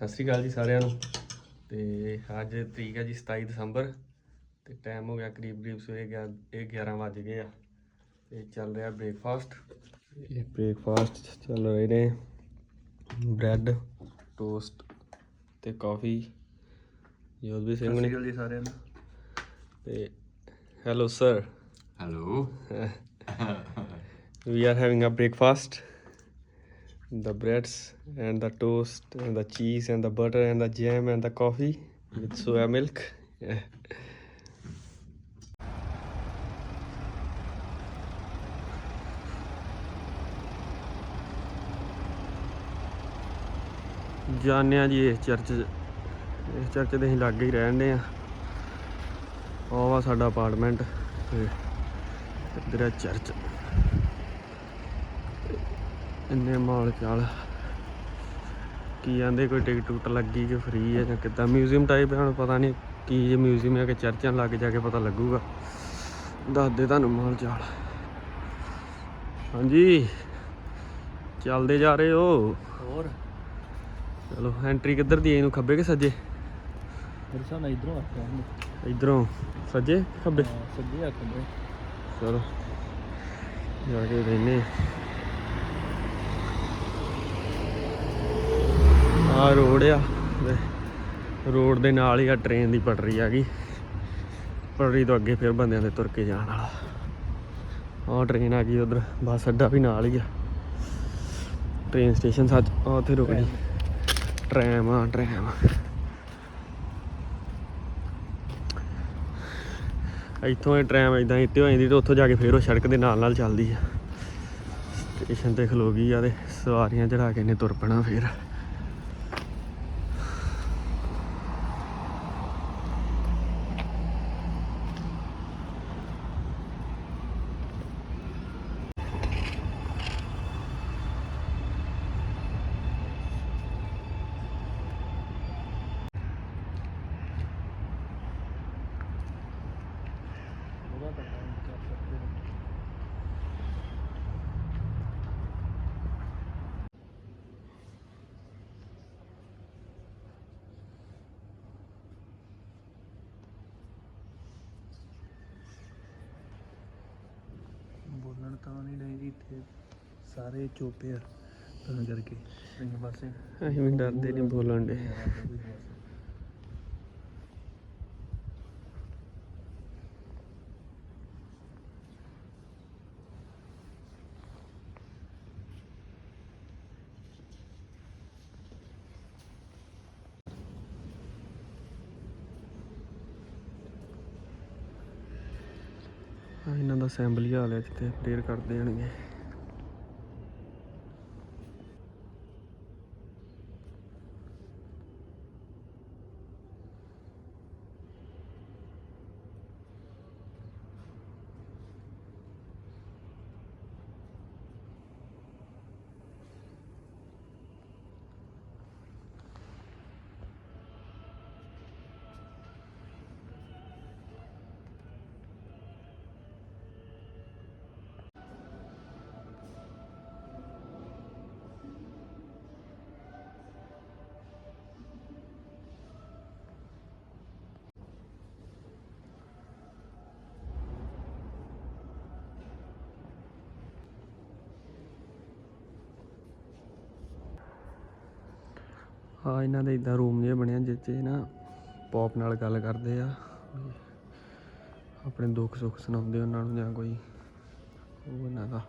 ਸਤਿ ਸ਼੍ਰੀ ਅਕਾਲ ਜੀ ਸਾਰਿਆਂ ਨੂੰ। ਤੇ ਅੱਜ ਤਰੀਕ ਹੈ ਜੀ 27 ਦਸੰਬਰ ਤੇ ਟਾਈਮ ਹੋ ਗਿਆ ਕਰੀਬ ਕਰੀਬ ਸਵੇਰੇ ਗਿਆ ਇਹ 11 ਵੱਜ ਗਏ ਆ। ਤੇ ਚੱਲ ਰਿਹਾ ਬ੍ਰੇਕਫਾਸਟ ਇਹ ਬ੍ਰੇਕਫਾਸਟ ਚੱਲ ਰਹੇ ਨੇ ਬ੍ਰੈਡ ਟੋਸਟ ਤੇ ਕਾਫੀ ਜੋਦਵੀ ਸਿੰਘ ਨੇ ਜੀ ਸਾਰਿਆਂ ਨੂੰ। ਤੇ hello sir hello we are having a breakfast the breads and the toast and the cheese and the butter and the jam and the coffee with soya milk Yeah. ਜਾਣਦੇ ਹਾਂ ਜੀ ਇਸ ਚਰਚ 'ਚ। ਇਸ ਚਰਚ ਦੇ ਅਸੀਂ ਲਾਗੇ ਹੀ ਰਹਿੰਦੇ ਆ ਉਹ ਵਾ ਸਾਡਾ ਅਪਾਰਟਮੈਂਟ ਤੇ ਇੱਧਰ ਹੈ ਚਰਚ ਇੰਨੇ ਮਾਲ ਚਾਲ। ਕੀ ਜਾਂਦੇ ਕੋਈ ਟਿਕਟ ਟੁਕਟ ਲੱਗੀ ਕਿ ਫ੍ਰੀ ਹੈ ਜਾਂ ਕਿੱਦਾਂ? ਮਿਊਜ਼ੀਅਮ ਟਾਈਪ ਹੈ ਹੁਣ ਪਤਾ ਨਹੀਂ ਕੀ ਜੇ ਮਿਊਜ਼ੀਅਮ ਹੈ ਕਿ ਚਰਚਾਂ ਲੱਗ ਜਾ ਕੇ ਪਤਾ ਲੱਗੂਗਾ। ਦੱਸ ਦੇ ਤੁਹਾਨੂੰ ਮਾਲ ਚਾਲ। ਹਾਂਜੀ ਚੱਲਦੇ ਜਾ ਰਹੇ ਹੋ। ਹੋਰ? ਚਲੋ ਐਂਟਰੀ ਕਿੱਧਰ ਦੀ ਹੈ ਇਹਨੂੰ ਖੱਬੇ ਕਿ ਸੱਜੇ? ਮੇਰੇ ਸਾਹ ਨਾਲ ਇਧਰੋਂ ਆਖਿਆ ਉਹਨੇ ਇਧਰੋਂ? ਸੱਜੇ ਖੱਬੇ? ਸੱਜੇ ਆਖਦੇ ਚਲੋ ਜਾ ਕੇ ਰਹਿਨੇ ਆ ਰੋਡ ਆ ਰੋਡ ਦੇ ਨਾਲ ਹੀ ਆ ਟ੍ਰੇਨ ਦੀ ਪਟਰੀ ਆ ਗਈ ਪਟਰੀ ਤੋਂ ਅੱਗੇ ਫਿਰ ਬੰਦਿਆਂ ਦੇ ਤੁਰ ਕੇ ਜਾਣ ਵਾਲਾ। ਆਹ ਟ੍ਰੇਨ ਆ ਗਈ ਉਧਰ, ਬੱਸ ਅੱਡਾ ਵੀ ਨਾਲ ਹੀ ਆ। ਟ੍ਰੇਨ ਸਟੇਸ਼ਨ ਸੱਚ ਆ ਉੱਥੇ ਰੁਕ ਗਈ ਟ੍ਰੈਮ ਆ ਟ੍ਰੈਮ ਇੱਥੋਂ ਇਹ ਟ੍ਰੈਮ ਇਦਾਂ ਇੱਥੇ ਹੋ ਜਾਂਦੀ ਤੇ ਉੱਥੋਂ ਜਾ ਕੇ ਫੇਰ ਉਹ ਸੜਕ ਦੇ ਨਾਲ ਨਾਲ ਚੱਲਦੀ ਆ। ਸਟੇਸ਼ਨ ਤੇ ਖਲੋ ਗਈ ਆ ਤੇ ਸਵਾਰੀਆਂ ਚੜਾ ਕੇ ਨੇ ਤੁਰ ਪੈਣਾ ਫੇਰ ਉਹਦਾ ਤਾਂ ਕੰਮ ਕਰ ਸਕਦੇ ਨੇ ਤਾਂ ਨਹੀਂ ਨਹੀਂ ਜੀ ਇੱਥੇ ਸਾਰੇ ਚੋਪੇ ਆ। ਤਾਂ ਕਰਕੇ ਪਾਸੇ ਅਸੀਂ ਵੀ ਡਰਦੇ ਨਹੀਂ ਬੋਲਣ ਦੇ ਆ ਇਹਨਾਂ ਦਾ ਅਸੈਂਬਲੀ ਹਾਲ ਹੈ ਜਿੱਥੇ ਪ੍ਰੇਅਰ ਕਰਦੇ ਜਾਣਗੇ ਆ, ਇਹਨਾਂ ਦੇ ਇਦਾਂ ਰੂਮ ਜਿਹਾ ਬਣਿਆ ਜਿਸ 'ਚ ਨਾ ਪੌਪ ਨਾਲ ਗੱਲ ਕਰਦੇ ਆ ਆਪਣੇ ਦੁੱਖ ਸੁੱਖ ਸੁਣਾਉਂਦੇ ਉਹਨਾਂ ਨੂੰ ਜਾਂ ਕੋਈ ਉਹ ਇਹਨਾਂ ਦਾ।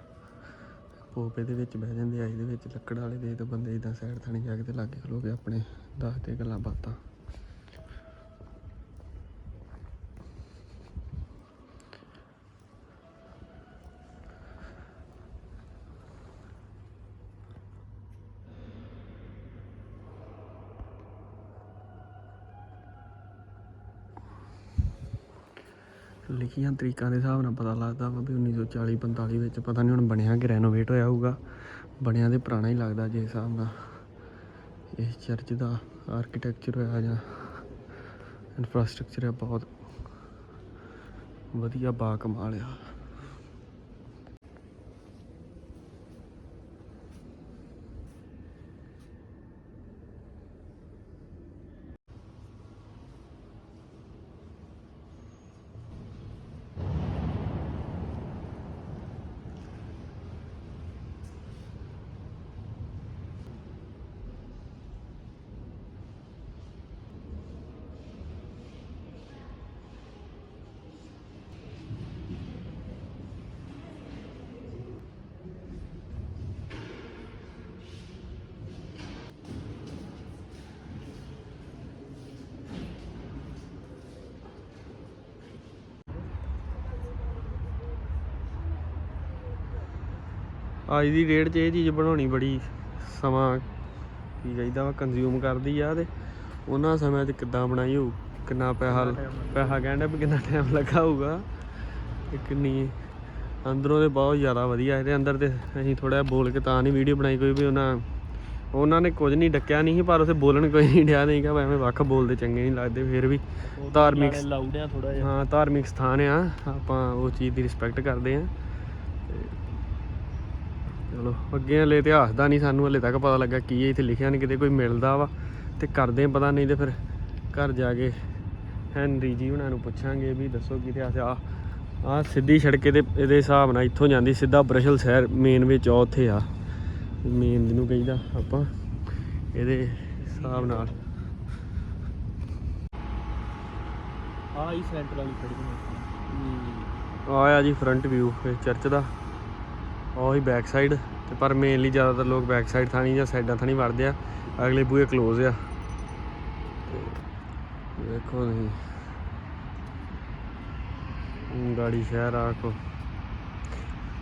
ਪੋਪ ਇਹਦੇ ਵਿੱਚ ਬਹਿ ਜਾਂਦੇ ਆ, ਇਹਦੇ ਵਿੱਚ ਲੱਕੜ ਵਾਲੇ ਦੇ, ਤੇ ਬੰਦੇ ਇਦਾਂ ਸਾਈਡ ਥਾਣੀ ਜਾ ਕੇ ਤੇ ਲਾਗੇ ਖਲੋ ਕੇ ਆਪਣੇ ਦੱਸਦੇ ਗੱਲਾਂ ਬਾਤਾਂ। ਲਿਖੀਆਂ ਤਰੀਕਾਂ ਦੇ ਹਿਸਾਬ ਨਾਲ ਪਤਾ ਲੱਗਦਾ ਵਾ ਵੀ 1940 45 ਵਿੱਚ ਪਤਾ ਨਹੀਂ ਹੁਣ ਬਣਿਆ ਕਿ ਰੈਨੋਵੇਟ ਹੋਇਆ ਹੋਊਗਾ। ਬਣਿਆ ਤੇ ਪੁਰਾਣਾ ਹੀ ਲੱਗਦਾ ਜੇ ਹਿਸਾਬ ਨਾਲ। ਇਸ ਚਰਚ ਦਾ ਆਰਕੀਟੈਕਚਰ ਹੋਇਆ ਜਾਂ ਇਨਫਰਾਸਟ੍ਰਕਚਰ ਹੈ ਬਹੁਤ ਵਧੀਆ ਬਾ ਕਮਾਲ ਆ। ਅੱਜ ਦੀ ਡੇਟ 'ਚ ਇਹ ਚੀਜ਼ ਬਣਾਉਣੀ ਬੜੀ ਸਮਾਂ ਕੀ ਕਹੀਦਾ ਵਾ ਕੰਜ਼ਿਊਮ ਕਰਦੀ ਆ ਤੇ ਉਹਨਾਂ ਸਮਿਆਂ 'ਚ ਕਿੱਦਾਂ ਬਣਾਈ ਹੋਊ ਕਿੰਨਾ ਪੈਸਾ ਪੈਸਾ ਕਹਿੰਦਾ ਵੀ ਕਿੰਨਾ ਟਾਈਮ ਲੱਗਾ ਹੋਊਗਾ ਕਿੰਨੀ ਅੰਦਰੋਂ ਤੇ ਬਹੁਤ ਜ਼ਿਆਦਾ ਵਧੀਆ ਇਹਦੇ ਅੰਦਰ ਤੇ ਅਸੀਂ ਥੋੜਾ ਬੋਲ ਕੇ ਤਾਂ ਨਹੀਂ ਵੀਡੀਓ ਬਣਾਈ ਕੋਈ ਵੀ ਉਹਨਾਂ ਉਹਨਾਂ ਨੇ ਕੁਝ ਨਹੀਂ ਡੱਕਿਆ ਨਹੀਂ ਪਰ ਉਸੇ ਬੋਲਣ ਕੋਈ ਨਹੀਂ ਡਿਆ ਨਹੀਂ ਕਿ ਐਵੇਂ ਵੱਖ ਬੋਲਦੇ ਚੰਗੇ ਨਹੀਂ ਲੱਗਦੇ ਫਿਰ ਵੀ ਧਾਰਮਿਕ ਲਾਊਡ ਆ ਥੋੜਾ ਜਿਹਾ। ਹਾਂ ਧਾਰਮਿਕ ਸਥਾਨ ਆ ਆਪਾਂ ਉਹ ਚੀਜ਼ ਦੀ ਰਿਸਪੈਕਟ ਕਰਦੇ ਆ। ਚਲੋ ਅੱਗੇ ਹਲੇ ਇਤਿਹਾਸ ਦਾ ਨਹੀਂ ਸਾਨੂੰ ਹਲੇ ਤੱਕ ਪਤਾ ਲੱਗਾ ਕੀ ਹੈ ਇੱਥੇ ਲਿਖਿਆ ਨਹੀਂ ਕਿਤੇ ਕੋਈ ਮਿਲਦਾ ਵਾ। ਤੇ ਕਰਦੇ ਆ ਪਤਾ ਨਹੀਂ ਤੇ ਫਿਰ ਘਰ ਜਾ ਕੇ ਹੈਨਰੀ ਜੀ ਉਹਨਾਂ ਨੂੰ ਪੁੱਛਾਂਗੇ ਵੀ ਦੱਸੋ ਕੀ ਇਤਿਹਾਸ ਆ। ਆ ਸਿੱਧੀ ਸੜਕੇ ਤੇ ਇਹਦੇ ਹਿਸਾਬ ਨਾਲ ਇੱਥੋਂ ਜਾਂਦੀ ਸਿੱਧਾ ਬਰਸ਼ਲ ਸ਼ਹਿਰ ਮੇਨ ਵਿੱਚ ਆ ਉੱਥੇ ਆ। ਮੇਨ ਜਿਹਨੂੰ ਕਹੀਦਾ ਆਪਾਂ ਇਹਦੇ ਹਿਸਾਬ ਨਾਲ। ਆ ਹੀ ਸੈਂਟਰ ਵਾਲੀ ਸੜਕ ਨੇ ਆਇਆ ਜੀ ਫਰੰਟ ਵਿਊ ਚਰਚ ਦਾ। ਉਹ ਹੀ ਬੈਕ ਸਾਈਡ ਤੇ ਪਰ ਮੇਨਲੀ ਜ਼ਿਆਦਾਤਰ ਲੋਕ ਬੈਕ ਸਾਈਡ ਥਾਣੀ ਜਾਂ ਸਾਈਡਾਂ ਥਾਣੀ ਵੜਦੇ ਆ। ਅਗਲੇ ਬੂਹੇ ক্লোਜ਼ ਆ। ਤੇ ਵੇਖੋ ਤੁਸੀਂ। ਗਾੜੀ ਸ਼ਹਿਰ ਆ ਕੋ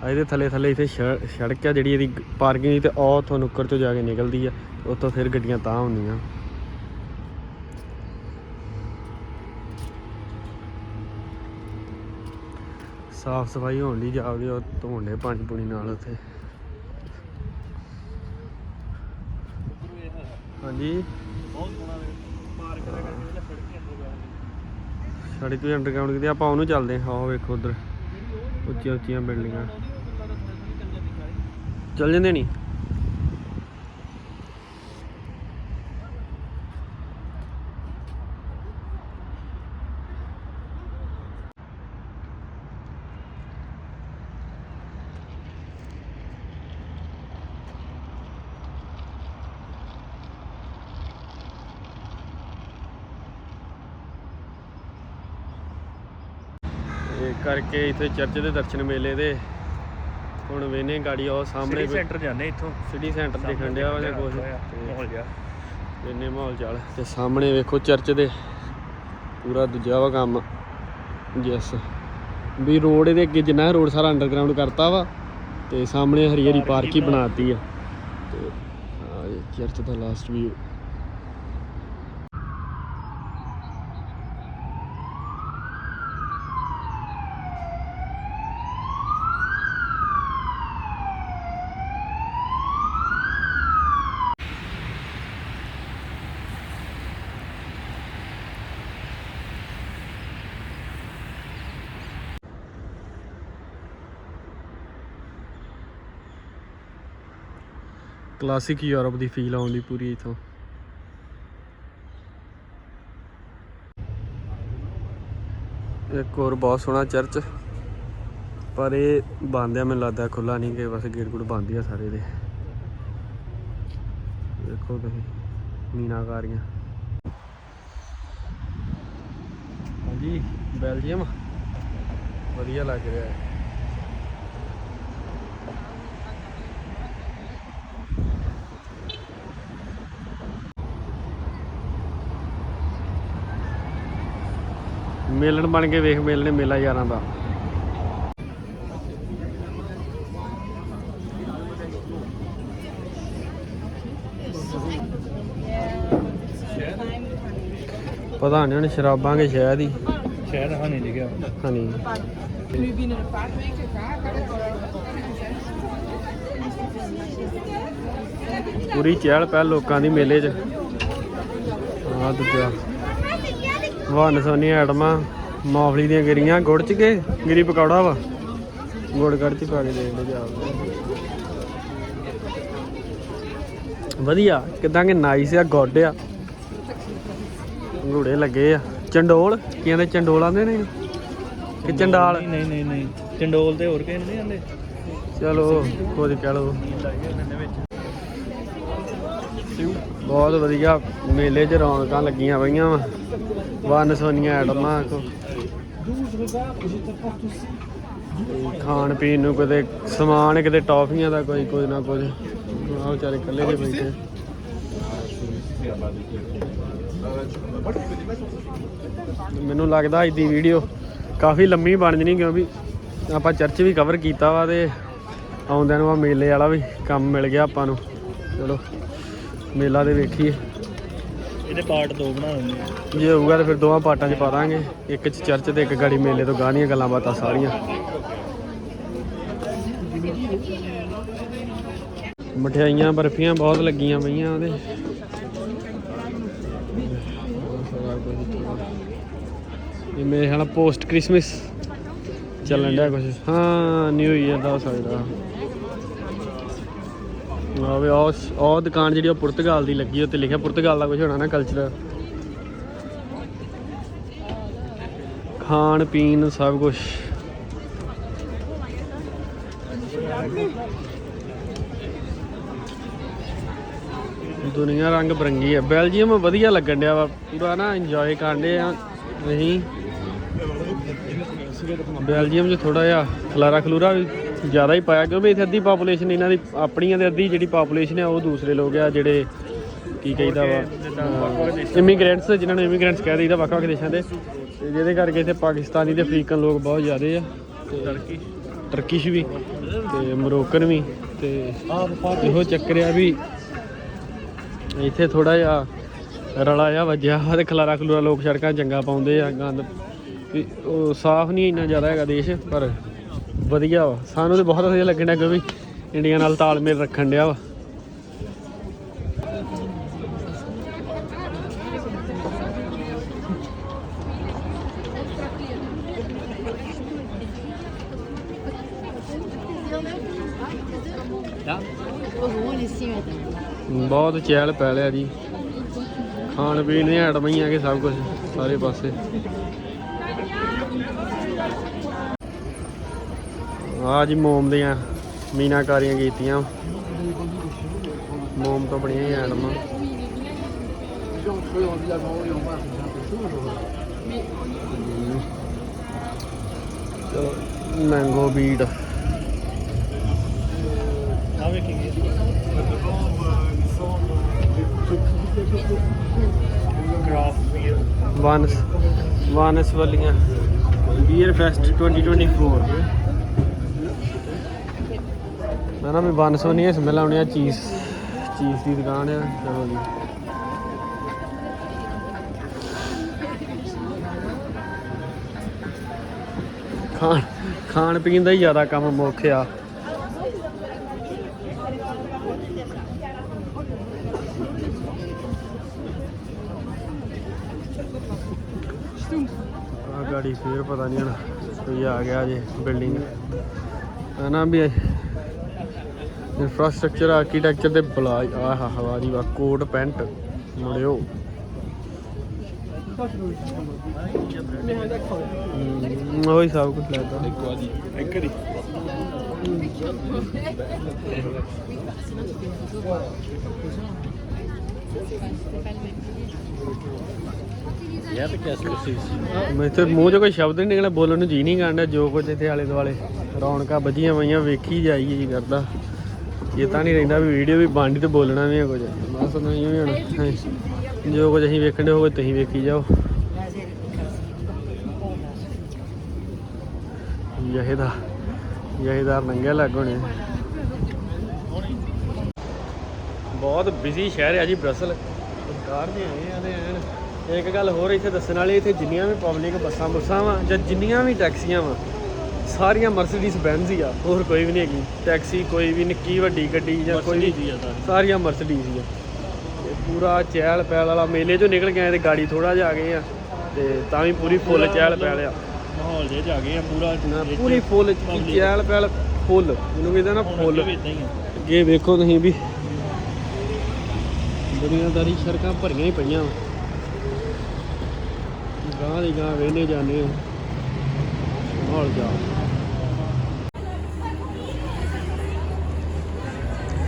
ਇਹਦੇ ਥੱਲੇ ਥੱਲੇ ਇੱਥੇ ਸੜਕ ਆ ਜਿਹੜੀ ਇਹਦੀ ਪਾਰਕਿੰਗ ਦੀ ਤੇ ਉਹ ਉੱਥੋਂ ਨੁੱਕਰ ਤੋਂ ਜਾ ਕੇ ਨਿਕਲਦੀ ਆ। ਉੱਥੋਂ ਫਿਰ ਗੱਡੀਆਂ ਤਾਂ ਹੁੰਦੀਆਂ ਸਾਫ਼ ਸਫ਼ਾਈ ਹੋਣ ਦੀ ਜਾਪਦੀ ਉਹ ਧੋਣ ਦੇ ਪਾਣੀ ਪੂਣੀ ਨਾਲ ਉੱਥੇ। ਹਾਂਜੀ। ਬਹੁਤ ਸੋਹਣਾ ਪਾਰਕ ਦਾ ਕਰਕੇ ਜਿਹੜਾ ਸੜਕ ਦੇ ਜਾ ਸੜਕ ਅੰਡਰਗਰਾਉਂਡ ਕਿਤੇ ਆਪਾਂ ਉਹਨੂੰ ਚੱਲਦੇ ਹਾਂ। ਉਹ ਵੇਖੋ ਉਧਰ। ਉੱਚੀਆਂ ਉੱਚੀਆਂ ਬਿਲਡਿੰਗਾਂ ਚੱਲ ਜਾਂਦੇ ਨਹੀਂ ਇਹ ਕਰਕੇ ਇੱਥੇ ਚਰਚ ਦੇ ਦਰਸ਼ਨ ਮੇਲੇ ਦੇ। ਹੁਣ ਵੇਨੇ ਗਾੜੀ ਉਹ ਸਾਹਮਣੇ ਸਿਟੀ ਸੈਂਟਰ ਜਾਂਦੇ ਇੱਥੋਂ। ਸਿਟੀ ਸੈਂਟਰ ਦੇਖਣ ਡਿਆ ਵਾ ਜਾਂ ਕੁਝ ਮਾਹੌਲ ਜਿਹਾ। ਵੇਨੇ ਮਾਹੌਲ ਚਾਲ। ਤੇ ਸਾਹਮਣੇ ਵੇਖੋ ਚਰਚ ਦੇ ਪੂਰਾ ਦੂਜਾ ਵਾ ਕੰਮ। ਯੈਸ ਵੀ ਰੋਡ ਇਹਦੇ ਅੱਗੇ ਜਿੰਨਾ ਰੋਡ ਸਾਰਾ ਅੰਡਰਗਰਾਉਂਡ ਕਰਤਾ ਵਾ ਤੇ ਸਾਹਮਣੇ ਹਰੀ ਹਰੀ ਪਾਰਕ ਹੀ ਬਣਾਤੀ ਆ। ਤੇ ਚਰਚ ਦਾ ਲਾਸਟ ਵੀਊ ਕਲਾਸਿਕ ਯੂਰਪ ਦੀ ਫੀਲ ਆਉਂਦੀ ਪੂਰੀ ਇਥੋਂ। ਇੱਕ ਹੋਰ ਬਹੁਤ ਸੋਹਣਾ ਚਰਚ ਪਰ ਇਹ ਬੰਦ ਆ, ਮੈਨੂੰ ਲੱਗਦਾ ਖੁੱਲਾ ਨਹੀਂ ਕਿ ਬਸ ਗੇਟ ਗੁੱਟ ਬੰਦ ਆ ਸਾਰੇ ਦੇ। ਦੇਖੋ ਤੁਸੀਂ, ਮੀਨਾਕਾਰੀਆਂ। ਹਾਂਜੀ, ਬੈਲਜੀਅਮ। ਵਧੀਆ ਲੱਗ ਰਿਹਾ। ਹੈ ਮੇਲਣ ਬਣ ਕੇ ਵੇਖ ਮੇਲਣੇ ਮੇਲਾ ਯਾਰਾਂ ਦਾ। ਪਤਾ ਨਹੀਂ ਹੁਣ ਸ਼ਰਾਬਾਂ ਕੇ ਸ਼ਾਇਦ ਹੀ। ਸ਼ਾਇਦ ਹਾਂ ਨਹੀਂ ਲਿਖਿਆ। ਹਨੀ। ਪੂਰੀ ਚਹਿਲ ਪਹਿਲ ਲੋਕਾਂ ਦੀ ਮੇਲੇ 'ਚ। ਆ ਦੂਜਾ। ਵਨ ਸੋਨੀ ਐਟਮਾਂ ਮੌਫਲੀ ਦੀਆਂ ਗਿਰੀਆਂ ਗੁੜ ਚ ਕੇ? ਗਿਰੀ ਪਕੌੜਾ ਵਾ। ਗੁੜ ਗੜ ਚ ਪਾ ਕੇ ਦੇ ਦੇ ਜਾ ਵਧੀਆ ਕਿਦਾਂ ਕਿ ਨਾਈਸ ਆ ਗੁੱਡ ਆ। ਘੂੜੇ ਲੱਗੇ ਆ। ਚੰਡੋਲ ਕੀ ਕਹਿੰਦੇ ਚੰਡੋਲ ਆਂਦੇ ਨੇ? ਕਿ ਚੰਡਾਲ? ਨਹੀਂ ਨਹੀਂ ਨਹੀਂ ਚੰਡੋਲ ਤੇ ਹੋਰ ਨੂੰ ਨਹੀਂ ਆਂਦੇ ਚਲੋ ਕੁਝ ਕਹਿ ਲਓ। ਬਹੁਤ ਵਧੀਆ ਮੇਲੇ 'ਚ ਰੌਣਕਾਂ ਲੱਗੀਆਂ ਪਈਆਂ ਵਾ। ਵਨ ਸੋਨੀਆਂ ਐਟਮਾਂ ਖਾਣ ਪੀਣ ਨੂੰ ਕਿਤੇ ਸਮਾਨ ਕਿਤੇ ਟੌਫੀਆਂ ਦਾ ਕੋਈ ਕੁਝ ਨਾ ਕੁਝ। ਆਹ ਵਿਚਾਰੇ ਇਕੱਲੇ ਜਿਹੇ ਬੈਠੇ। ਮੈਨੂੰ ਲੱਗਦਾ ਅੱਜ ਦੀ ਵੀਡੀਓ ਕਾਫੀ ਲੰਮੀ ਬਣ ਜਣੀ ਕਿਉਂਕਿ ਆਪਾਂ ਚਰਚ ਵੀ ਕਵਰ ਕੀਤਾ ਵਾ ਤੇ ਆਉਂਦਿਆਂ ਨੂੰ ਆ ਮੇਲੇ ਵਾਲਾ ਵੀ ਕੰਮ ਮਿਲ ਗਿਆ ਆਪਾਂ ਨੂੰ। ਚਲੋ, ਮੇਲਾ ਦੇ ਵੇਖੀਏ। ਇਹਦੇ ਪਾਰਟ ਦੋ ਬਣਾ ਦਿੰਦੇ ਆ। ਜੇ ਹੋਊਗਾ ਤਾਂ ਫਿਰ ਦੋਵਾਂ ਪਾਰਟਾਂ 'ਚ ਪਾ ਦਾਂਗੇ। ਇੱਕ 'ਚ ਚਰਚ ਤੇ ਇੱਕ ਗਾੜੀ ਮੇਲੇ ਤੋਂ ਗਾਣੀਆਂ ਗੱਲਾਂ ਬਾਤਾਂ ਸਾਰੀਆਂ। ਮਠਿਆਈਆਂ, ਬਰਫੀਆਂ ਬਹੁਤ ਲੱਗੀਆਂ ਪਈਆਂ ਉਹਦੇ। ਇਹ ਮੇਰੇ ਖਿਆਲ ਪੋਸਟ ਕ੍ਰਿਸਮਸ ਚੱਲਣ ਡਿਆ ਕੁਝ ਹਾਂ ਨਿਊ ਈਅਰ ਦਾ ਹੋ ਸਕਦਾ। ਆਵੇ ਉਹ ਉਹ ਦੁਕਾਨ ਜਿਹੜੀ ਉਹ ਪੁਰਤਗਾਲ ਦੀ ਲੱਗੀ ਉੱਤੇ ਲਿਖਿਆ ਪੁਰਤਗਾਲ ਦਾ ਕੁਝ ਹੋਣਾ ਨਾ ਕਲਚਰ ਖਾਣ, ਪੀਣ, ਸਭ ਕੁਝ ਦੁਨੀਆ ਰੰਗ ਬਰੰਗੀ ਹੈ ਬੈਲਜੀਅਮ ਵਧੀਆ ਲੱਗਣ ਡਿਆ ਵਾ, ਪੂਰਾ ਨਾ ਇੰਜੋਏ ਕਰਦੇ ਆ। ਨਹੀਂ। ਬੈਲਜੀਅਮ 'ਚ ਥੋੜਾ ਜਿਹਾ ਖਲਾਰਾ ਖਲੂਰਾ ਵੀ ਜ਼ਿਆਦਾ ਹੀ ਪਾਇਆ, ਕਿਉਂਕਿ ਇੱਥੇ ਅੱਧੀ ਪਾਪੂਲੇਸ਼ਨ ਇਹਨਾਂ ਦੀ ਆਪਣੀਆਂ ਦੇ ਅੱਧੀ ਜਿਹੜੀ ਪਾਪੂਲੇਸ਼ਨ ਹੈ ਉਹ ਦੂਸਰੇ ਲੋਕ ਆ ਜਿਹੜੇ ਕੀ ਕਹੀਦਾ ਵਾ ਇਮੀਗ੍ਰੈਂਟਸ ਜਿਨ੍ਹਾਂ ਨੂੰ ਇਮੀਗ੍ਰੈਂਟਸ ਕਹਿ ਦਈਦਾ ਵੱਖ ਵੱਖ ਦੇਸ਼ਾਂ ਦੇ। ਤੇ ਜਿਹਦੇ ਕਰਕੇ ਇੱਥੇ ਪਾਕਿਸਤਾਨੀ ਤੇ ਅਫਰੀਕਨ ਲੋਕ ਬਹੁਤ ਜ਼ਿਆਦੇ ਆ ਟਰਕੀ ਟਰਕਿਸ਼ ਵੀ, ਤੇ ਮਰੋਕਨ ਵੀ, ਤੇ ਇਹੋ ਚੱਕਰ ਆ ਵੀ ਇੱਥੇ ਥੋੜਾ ਜਿਹਾ ਰਲਾ ਜਿਹਾ ਵੱਜਿਆ ਵਾ ਤੇ ਖਲਾਰਾ ਖਲੂਰਾ ਲੋਕ ਸੜਕਾਂ ਚੰਗਾ ਪਾਉਂਦੇ ਆ, ਗੰਦ ਵੀ ਉਹ ਸਾਫ਼ ਨਹੀਂ ਇੰਨਾ ਜ਼ਿਆਦਾ ਹੈਗਾ ਦੇਸ਼, ਪਰ ਵਧੀਆ ਵਾ। ਸਾਨੂੰ ਤੇ ਬਹੁਤ ਵਧੀਆ ਲੱਗਣ ਕਿਉਂਕਿ ਇੰਡੀਆ ਨਾਲ ਤਾਲਮੇਲ ਰੱਖਣ ਡਿਆ ਵਾ। ਬਹੁਤ ਚਹਿਲ ਪੈ ਲਿਆ ਜੀ। ਖਾਣ ਪੀਣ ਦੀਆਂ ਆਈਟਮਾਂ ਹੀ ਆ ਕਿ ਸਭ ਕੁਝ ਸਾਰੇ ਪਾਸੇ। ਆ ਜੀ ਮੋਮ ਦੀਆਂ ਮੀਨਾਕਾਰੀਆਂ ਕੀਤੀਆਂ। ਮੋਮ ਤੋਂ ਬਣੀਆਂ ਹੋਈਆਂ ਆਈਟਮਾਂ ਚਲੋ ਮੈਂਗੋ ਬੀਟ ਆ ਵੇਖੀਏ ਕ੍ਰਾਫਟ ਬੀਅਰ ਵਾਨਸ ਵਾਨਸ ਵਾਲੀਆਂ। ਬੀਅਰ ਫੈਸਟ 2024 ਮੈਂ ਨਾ ਮੈਂ ਵਾਨਸ ਵਾਲੀ ਹੈ ਆਉਣੀ ਆ ਚੀਜ਼ ਚੀਜ਼ ਦੀ ਦੁਕਾਨ ਆ, ਚਲੋ ਜੀ। ਖਾਣ ਖਾਣ ਪੀਣ ਦਾ ਹੀ ਜ਼ਿਆਦਾ ਕੰਮ ਮੁੱਖ ਆ। ਆ ਗਾੜੀ ਫੇਰ ਪਤਾ ਨਹੀਂ ਹੁਣ ਕੋਈ ਆ ਗਿਆ ਜੇ ਬਿਲਡਿੰਗ। ਨਾ ਵੀ ਇਨਫਰਾਸਟ੍ਰਕਚਰ ਆਰਕੀਟੈਕਚਰ ਦੇ ਬਲਾ ਆ ਹਾ ਵਾ ਕੋਟ ਪੈਂਟ। ਮੁੜਿਓ। ਹਮ, ਉਹੀ ਸਭ ਕੁਝ ਲੱਗਦਾ ਇੱਕ ਦੀ ਯਾ ਤਾਂ ਕਿਆ ਸੀ ਮੈਂ ਤੇ ਮੂੰਹ 'ਚ ਕੋਈ ਸ਼ਬਦ ਨਹੀਂ ਨਿਕਲਿਆ ਬੋਲਣ ਨੂੰ ਜੀ ਨਹੀਂ ਕਰਦਾ ਜੋ ਕੁਝ ਇੱਥੇ ਆਲੇ ਦੁਆਲੇ ਰੌਣਕਾਂ ਵੱਜੀਆਂ ਹੋਈਆਂ ਵੇਖੀ ਜਾਈਏ ਜੀ ਕਰਦਾ। ਇਹ ਤਾਂ ਨਹੀਂ ਰਹਿੰਦਾ ਵੀ ਵੀਡੀਓ ਵੀ ਬਣਦੀ ਤੇ ਬੋਲਣਾ ਵੀ ਹੈ ਕੁਝ। ਬਸ ਨਹੀਂ ਵੀ ਹੁਣ। ਜੋ ਕੁਝ ਅਸੀਂ ਵੇਖਣੇ ਦੇ ਹੋਵੇ, ਤੁਸੀਂ ਵੇਖੀ ਜਾਓ। ਯਹਿਦਾ। ਯਹਿਦਾਰ ਨੰਗੇ ਲੱਗਣੇ ਬਹੁਤ ਬਿਜ਼ੀ ਸ਼ਹਿਰ ਹੈ ਜੀ ਬ੍ਰਸਲ। ਕਾਰ ਦੇ ਆਏ ਆ ਤੇ ਐਨ ਇੱਕ ਗੱਲ ਹੋਰ ਇੱਥੇ ਦੱਸਣ ਵਾਲੀ, ਇੱਥੇ ਜਿੰਨੀਆਂ ਵੀ ਪਬਲਿਕ ਬੱਸਾਂ ਬੁੱਸਾਂ ਵਾ ਜਾਂ ਜਿੰਨੀਆਂ ਵੀ ਟੈਕਸੀਆਂ ਵਾ ਸਾਰੀਆਂ ਮਰਸੀਡੀਜ਼ ਬੈਂਜ਼ ਹੀ ਆ ਹੋਰ ਕੋਈ ਵੀ ਨਹੀਂ ਹੈਗੀ। ਟੈਕਸੀ ਕੋਈ ਵੀ ਨਿੱਕੀ ਵੱਡੀ ਗੱਡੀ ਜਾਂ ਕੋਈ ਵੀ ਸਾਰੀਆਂ ਮਰਸੀਡੀਜ਼ ਹੀ ਆ। ਤੇ ਪੂਰਾ ਚਹਿਲ ਪਹਿਲ ਵਾਲਾ ਮੇਲੇ ਚੋਂ ਨਿਕਲ ਕੇ ਆਏ ਤੇ ਗਾੜੀ ਥੋੜਾ ਜਿਹਾ ਆ ਗਏ ਆ ਤੇ ਤਾਂ ਵੀ ਪੂਰੀ ਫੁੱਲ ਚਹਿਲ ਪਹਿਲ ਆ। ਮਾਹੌਲ ਜੇ ਜਾ ਗਏ ਆ ਪੂਰਾ ਪੂਰੀ ਫੁੱਲ ਚਹਿਲ ਪਹਿਲ ਫੁੱਲ ਜਿਹਨੂੰ ਕਹਿੰਦੇ ਨਾ ਫੁੱਲ ਅੱਗੇ ਵੇਖੋ ਤੁਸੀਂ ਵੀ। ਦੁਨੀਆਦਾਰੀ ਸੜਕਾਂ ਭਰੀਆਂ ਹੀ ਪਈਆਂ ਗਾਂ ਦੀ ਗਾਂ ਵੇਨੇ ਜਾਂਦੇ ਆ। ਮਾਹੌਲ ਜਾ।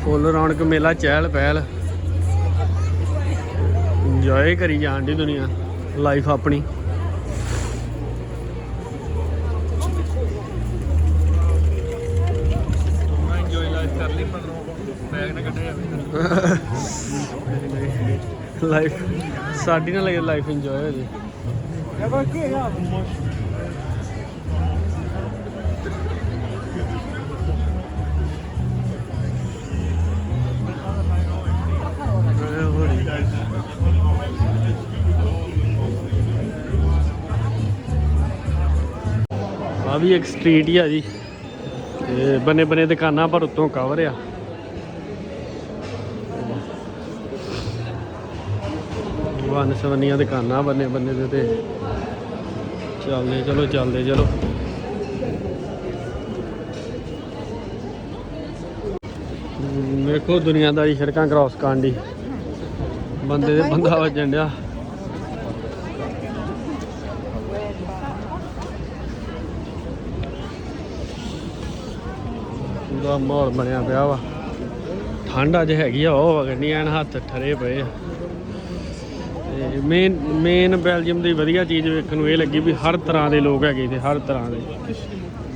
ਫੁੱਲ ਰੌਣਕ ਮੇਲਾ, ਚਹਿਲ ਪਹਿਲ। ਇੰਜੋਏ ਕਰੀ ਜਾਣ ਦੀ ਦੁਨੀਆ ਲਾਈਫ ਆਪਣੀ। ਲਾਈਫ ਕਰ ਨਾ ਕੱਢਿਆ ਲਾਈਫ ਸਾਡੀ ਨਾਲ ਲਾਈਫ ਇੰਜੋਏ ਹੋ ਜੇ। ਆ ਵੀ ਇੱਕ ਸਟਰੀਟ ਹੀ ਆ ਜੀ। ਤੇ ਬੰਨੇ ਬੰਨੇ ਦੁਕਾਨਾਂ ਪਰ ਉੱਤੋਂ ਕਵਰ ਆ। ਵਨ ਸਵੰਨੀਆਂ ਦੁਕਾਨਾਂ ਬੰਨੇ ਬੰਨੇ ਦੇ ਤੇ। ਚੱਲਦੇ ਚਲੋ ਚੱਲਦੇ ਚਲੋ। ਵੇਖੋ ਦੁਨੀਆਦਾਰੀ ਸੜਕਾਂ ਕ੍ਰਾਸ ਕਰਨ ਦੀ। ਬੰਦੇ ਦੇ ਬੰਦਾ ਵੱਜਣ ਡਿਆ। ਪੂਰਾ ਮਾਹੌਲ ਬਣਿਆ ਪਿਆ ਵਾ। ਠੰਡ ਅੱਜ ਹੈਗੀ ਆ, ਉਹ ਵਗਣੀ ਐਨ ਹੱਥ ਠਰੇ ਪਏ ਆ। ਤੇ ਮੇਨ ਮੇਨ ਬੈਲਜੀਅਮ ਦੀ ਵਧੀਆ ਚੀਜ਼ ਵੇਖਣ ਨੂੰ ਇਹ ਲੱਗੀ ਵੀ ਹਰ ਤਰ੍ਹਾਂ ਦੇ ਲੋਕ ਹੈਗੇ ਤੇ ਹਰ ਤਰ੍ਹਾਂ ਦੇ।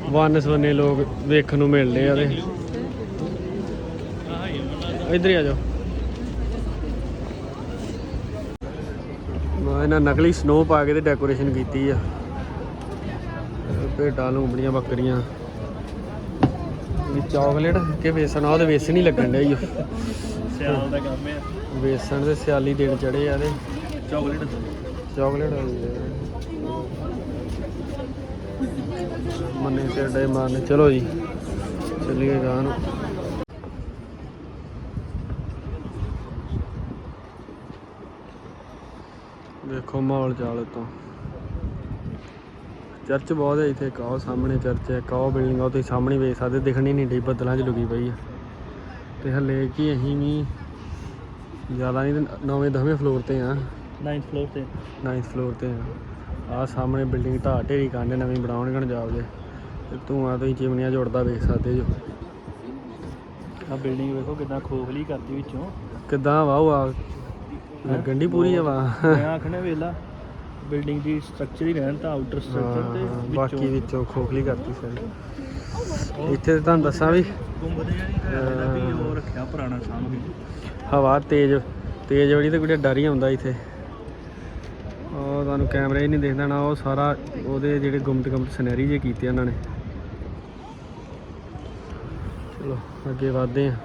ਵੰਨ ਸਵੰਨੇ ਲੋਕ ਵੇਖਣ ਨੂੰ ਮਿਲਦੇ ਆ ਤੇ ਇੱਧਰ ਆ ਜਾਓ। ਇਹਨਾਂ ਨਕਲੀ ਸਨੋ ਪਾ ਕੇ ਤੇ ਡੈਕੋਰੇਸ਼ਨ ਕੀਤੀ ਆ। ਭੇਡਾਂ ਲੂੰਬੜੀਆਂ, ਬੱਕਰੀਆਂ। ਚਾਕਲੇਟ ਕਿ ਵੇਸਣ ਆ ਉਹਦੇ ਵੇਸਣ ਹੀ ਲੱਗਣ ਡਿਆ ਈ। ਸਿਆਲ ਦਾ ਕੰਮ ਹੈ। ਵੇਸਣ ਦੇ ਸਿਆਲੀ ਦਿਨ ਚੜੇ ਆ ਤੇ ਚਾਕਲੇਟ ਚਾਕਲੇਟ ਮੰਨੇ ਤੇ ਡੇ ਮਾਰਨੇ। ਚਲੋ ਜੀ ਚੱਲੀਏ ਗਾਂ ਨੂੰ। ਵੇਖੋ ਮਾਹੌਲ ਚਾਲ ਤੋਂ ਚਰਚ ਬਹੁਤ ਹੈ ਇੱਥੇ ਕਾਹ ਸਾਹਮਣੇ ਚਰਚ ਹੈ ਕਾਹ ਬਿਲਡਿੰਗ ਆ ਤੁਸੀਂ ਸਾਹਮਣੇ ਵੇਖ ਸਕਦੇ ਦਿਖਣੀ ਨਹੀਂ ਢੀ ਬੱਦਲਾਂ 'ਚ ਲੁਕੀ ਪਈ ਆ। ਤੇ ਹੱਲੇ ਕੀ ਅਸੀਂ ਵੀ ਜ਼ਿਆਦਾ ਨਹੀਂ ਤੇ ਨੌਵੇਂ ਦਸਵੇਂ ਫਲੋਰ ਤੇ ਆ। 9th ਫਲੋਰ ਤੇ। 9th ਫਲੋਰ ਤੇ ਆ। ਆਹ ਸਾਹਮਣੇ ਬਿਲਡਿੰਗ ਢਾਹ ਢੇਰੀ ਕਾਂਡੇ ਨਵੀਂ ਬਣਾਉਣਗੇ ਜਾਪਦੇ ਤੇ ਧੂਆਂ ਤੁਸੀਂ ਚਿਮਨੀਆਂ ਜੁੜਦਾ ਵੇਖ ਸਕਦੇ ਜੋ। ਆ ਬਿਲਡਿੰਗ ਵੇਖੋ ਕਿਦਾਂ ਖੋਖਲੀ ਕਰਦੀ ਵਿੱਚੋਂ। ਕਿੱਦਾਂ ਵਾਹ ਆ ਲੱਗਣ ਦੀ ਪੂਰੀ ਹਵਾ। ਮੈਂ ਆਖਣਾ ਵੇਲਾ। ਬਿਲਡਿੰਗ ਦੀ ਸਟਰਕਚਰ ਹੀ ਰਹਿਣ ਤਾਂ ਆਊਟਰ ਸਟਰਕਚਰ ਤੇ ਵਿੱਚੋਂ ਬਾਕੀ ਵਿੱਚੋਂ ਖੋਖਲੀ ਕਰਤੀ ਸਾਰੀ। ਇੱਥੇ ਤਾਂ ਤੁਹਾਨੂੰ ਦੱਸਾਂ ਵੀ ਗੁੰਬਦ ਜਿਹਾ ਨਹੀਂ ਹੈ ਵੀ ਉਹ ਰੱਖਿਆ ਪੁਰਾਣਾ ਸਾਂਭ ਕੇ ਹਵਾ ਤੇਜ਼ ਤੇਜ਼ ਬੜੀ ਤੇ ਕੋਈ ਡਰ ਹੀ ਆਉਂਦਾ ਇੱਥੇ। ਉਹ ਤੁਹਾਨੂੰ ਕੈਮਰੇ ਹੀ ਨਹੀਂ ਦਿਖਦਾ ਨਾ ਉਹ ਸਾਰਾ ਉਹਦੇ ਜਿਹੜੇ ਗੁੰਮਟ ਗੁੰਮਟ ਸਨੈਰੀ ਜੇ ਕੀਤੇ ਉਹਨਾਂ ਨੇ। ਚਲੋ ਅੱਗੇ ਵਧਦੇ ਆ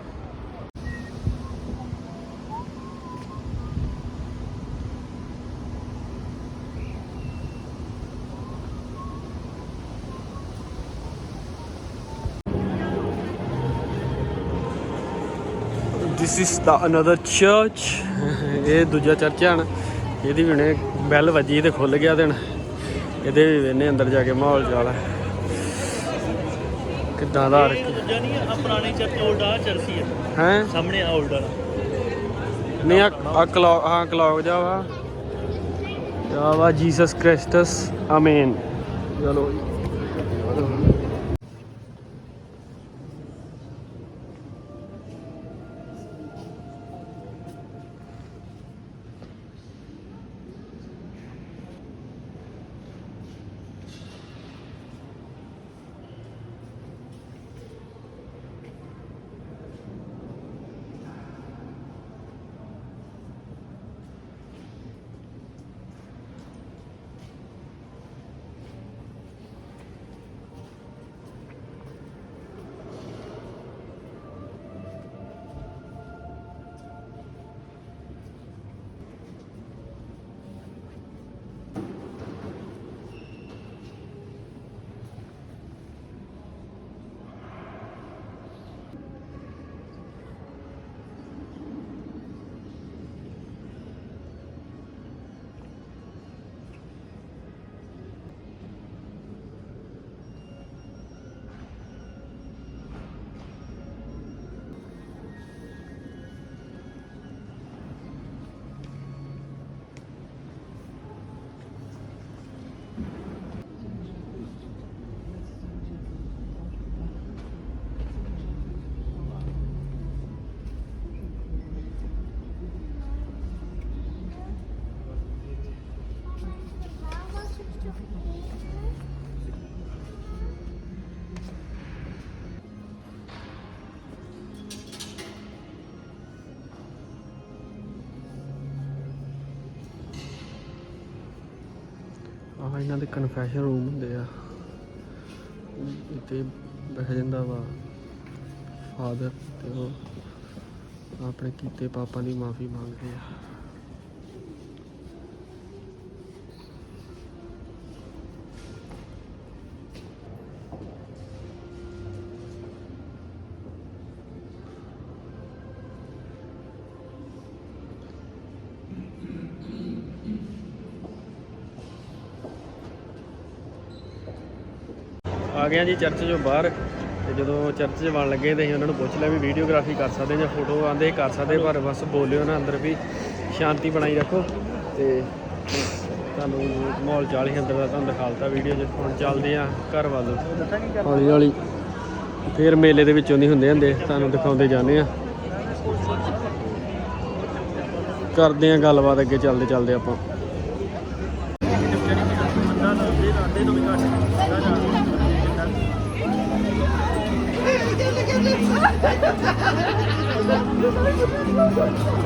Is the another church ਇਹ ਦੂਜਾ ਚਰਚ ਹਨ ਇਹਦੀ ਵੀ ਹੁਣੇ ਬੈਲ ਵੱਜੀ ਤੇ ਖੁੱਲ ਗਿਆ ਦੇਣ ਇਹਦੇ ਵੀ ਵੇਨੇ ਅੰਦਰ ਜਾ ਕੇ ਮਾਹੌਲ ਚਾਲ ਹੈ ਕਿੱਦਾਂ ਦਾ ਇਹ ਦੂਜਾ ਨਹੀਂ ਆ ਪੁਰਾਣੀ ਚਰਚ 올ਡ ਆ ਚਰਚ ਹੀ ਹੈ? ਸਾਹਮਣੇ ਆ 올ਡ ਵਾਲਾ। ਨਹੀਂ ਆ ਆ ਕਲੌਕ ਹਾਂ ਕਲੌਕ ਜਾ ਵਾ। ਜਾ ਵਾ ਜੀਸਸ ਕ੍ਰਿਸਟਸ ਆਮੇਨ ਚਲੋ ਆਹ ਇਹਨਾਂ ਦੇ ਕਨਫੈਸ਼ਨ ਰੂਮ ਹੁੰਦੇ ਆ। ਇੱਥੇ ਬਹਿ ਜਾਂਦਾ ਵਾ। ਫਾਦਰ ਤੇ ਉਹ ਆਪਣੇ ਕੀਤੇ ਪਾਪਾਂ ਦੀ ਮਾਫੀ ਮੰਗਦੇ ਆ। ਆ ਗਏ ਆ ਜੀ ਚਰਚ ਚੋਂ ਬਾਹਰ ਤੇ ਜਦੋਂ ਚਰਚ 'ਚ ਵਣ ਲੱਗੇ ਤੇ ਅਸੀਂ ਉਹਨਾਂ ਨੂੰ ਪੁੱਛ ਲਿਆ ਵੀ ਵੀਡੀਓਗ੍ਰਾਫੀ ਕਰ ਸਕਦੇ ਜਾਂ ਫੋਟੋ ਆਂਦੇ ਕਰ ਸਕਦੇ ਪਰ ਬਸ ਬੋਲਿਓ ਨਾ ਅੰਦਰ ਵੀ ਸ਼ਾਂਤੀ ਬਣਾਈ ਰੱਖੋ ਤੇ ਤੁਹਾਨੂੰ ਮਾਹੌਲ ਚਾਲ ਹੀ ਅੰਦਰ ਦਾ ਤੁਹਾਨੂੰ ਦਿਖਾਲਤਾ ਵੀਡੀਓ 'ਚ। ਹੁਣ ਚੱਲਦੇ ਆ ਘਰ ਵੱਲ। ਹੌਲੀ ਹੌਲੀ। ਫੇਰ ਮੇਲੇ ਦੇ ਵਿੱਚੋਂ ਦੀ ਹੁੰਦੇ ਹੁੰਦੇ ਤੁਹਾਨੂੰ ਦਿਖਾਉਂਦੇ ਜਾਂਦੇ ਆ ਕਰਦੇ ਆ ਗੱਲਬਾਤ ਅੱਗੇ ਚੱਲਦੇ ਚੱਲਦੇ ਆਪਾਂ। 你们有没有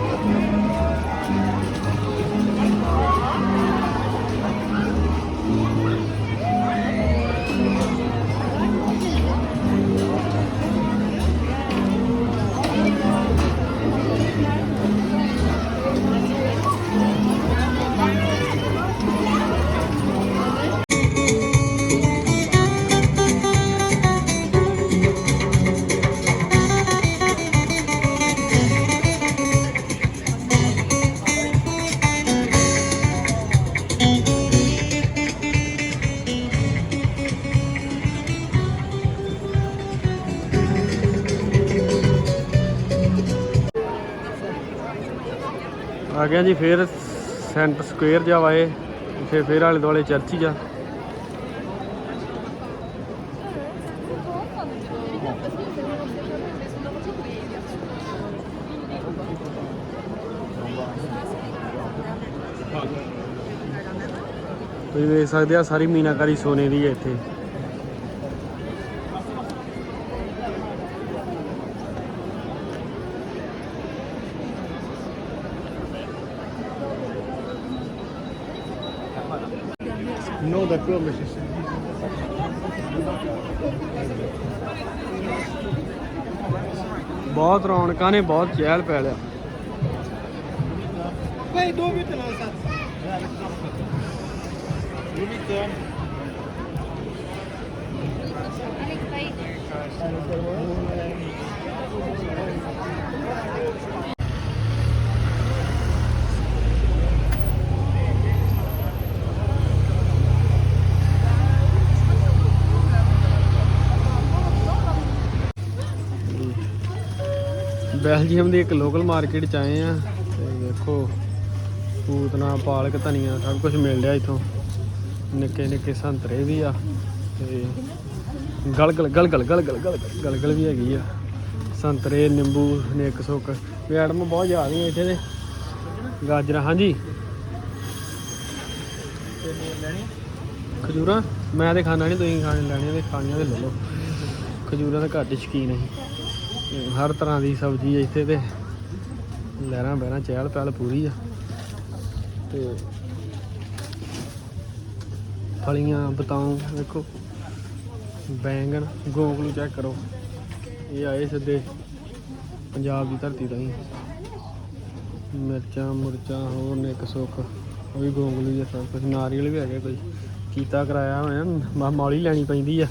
ਆ ਗਿਆ ਜੀ, ਫੇਰ ਸੈਂਟਰ ਸਕੁਅਰ ਜਾ ਵਾਏ ਇੱਥੇ ਫੇਰ ਆਲੇ ਦੁਆਲੇ ਚਰਚ ਹੀ ਜਾ। ਤੁਸੀਂ ਵੇਖ ਸਕਦੇ ਆ, ਸਾਰੀ ਮੀਨਾਕਾਰੀ ਸੋਨੇ ਦੀ ਹੈ ਇੱਥੇ। ਬਹੁਤ ਰੌਣਕਾਂ ਨੇ ਬਹੁਤ ਚਹਿਲ ਪੈ ਲਿਆ Wait, do it now, sir. You Belgium ਦੀ ਇੱਕ ਲੋਕਲ ਮਾਰਕੀਟ ਚ ਆਏ ਆ ਤੇ ਦੇਖੋ ਪੂਤਨਾ, ਪਾਲਕ, ਧਨੀਆ, ਸਭ ਕੁਝ ਮਿਲ ਰਿਹਾ ਇੱਥੋਂ। ਨਿੱਕੇ ਨਿੱਕੇ ਸੰਤਰੇ ਵੀ ਆ ਤੇ ਗਲਗਲ ਗਲਗਲ ਗਲਗਲ ਗਲਗਲ ਗਲਗਲ ਵੀ ਹੈਗੀ ਆ। ਸੰਤਰੇ, ਨਿੰਬੂ ਨਿੱਕ ਸੁੱਕ। ਮੈਡਮ ਬਹੁਤ ਜ਼ਿਆਦੀਆਂ ਇੱਥੇ ਦੇ। ਗਾਜਰਾਂ, ਹਾਂਜੀ। ਖਜੂਰਾਂ? ਮੈਂ ਤੇ ਖਾਣਾ ਨਹੀਂ ਤੁਸੀਂ ਖਾਣੇ ਲੈਣੀਆਂ ਤੇ ਖਾਣੀਆਂ ਤੇ ਲੈ ਲਓ। ਖਜੂਰਾਂ ਦਾ ਘੱਟ ਹੀ ਸ਼ੌਕੀਨ ਅਸੀਂ। ਹਰ ਤਰ੍ਹਾਂ ਦੀ ਸਬਜ਼ੀ ਇੱਥੇ ਤੇ। ਲਹਿਰਾਂ ਬਹਿਰਾਂ ਚਹਿਲ ਪਹਿਲ ਪੂਰੀ ਆ। ਤੇ ਫਲੀਆਂ, ਬਤਾਉ ਵੇਖੋ ਬੈਂਗਣ, ਗੋਗਲੂ ਚੈੱਕ ਕਰੋ। ਇਹ ਆਏ ਸਿੱਧੇ ਪੰਜਾਬ ਦੀ ਧਰਤੀ ਤੋਂ ਹੀ ਮਿਰਚਾਂ, ਮੁਰਚਾਂ, ਹੋਰ ਇੱਕ ਸੁੱਕ ਉਹ ਵੀ ਗੋਗਲੂ ਹੀ ਸਭ ਕੁਝ ਨਾਰੀਅਲ ਵੀ ਹੈਗੇ ਕੋਈ। ਕੀਤਾ ਕਰਾਇਆ ਹੋਇਆ। ਮਾ ਮੌਲੀ ਲੈਣੀ ਪੈਂਦੀ ਆ।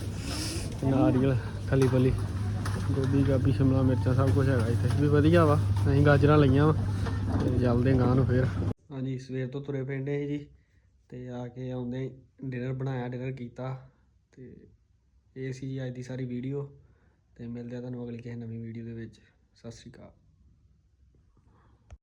ਨਾਰੀਅਲ ਖਲੀ ਫਲੀ ਗੋਭੀ, ਗਾਭੀ, ਸ਼ਿਮਲਾ ਮਿਰਚਾਂ ਸਭ ਕੁਝ ਹੈਗਾ ਇੱਥੇ। ਵੀ ਵਧੀਆ ਵਾ, ਅਸੀਂ ਗਾਜਰਾਂ ਲਈਆਂ ਵਾ, ਤੇ ਜਲਦੇ ਗਾਂ ਨੂੰ ਫੇਰ। ਹਾਂਜੀ, ਸਵੇਰ ਤੋਂ ਤੁਰੇ ਪੈਂਦੇ ਸੀ ਜੀ, ਤੇ ਆ ਕੇ ਆਉਂਦੇ ਡਿਨਰ ਬਣਾਇਆ ਡਿਨਰ ਕੀਤਾ, ਤੇ ਇਹ ਸੀ ਜੀ ਅੱਜ ਦੀ ਸਾਰੀ ਵੀਡੀਓ ਤੇ ਮਿਲਦੇ ਆ ਤੁਹਾਨੂੰ ਅਗਲੀ ਕਿਸੇ ਨਵੀਂ ਵੀਡੀਓ ਦੇ ਵਿੱਚ। ਸਤਿ ਸ਼੍ਰੀ ਅਕਾਲ।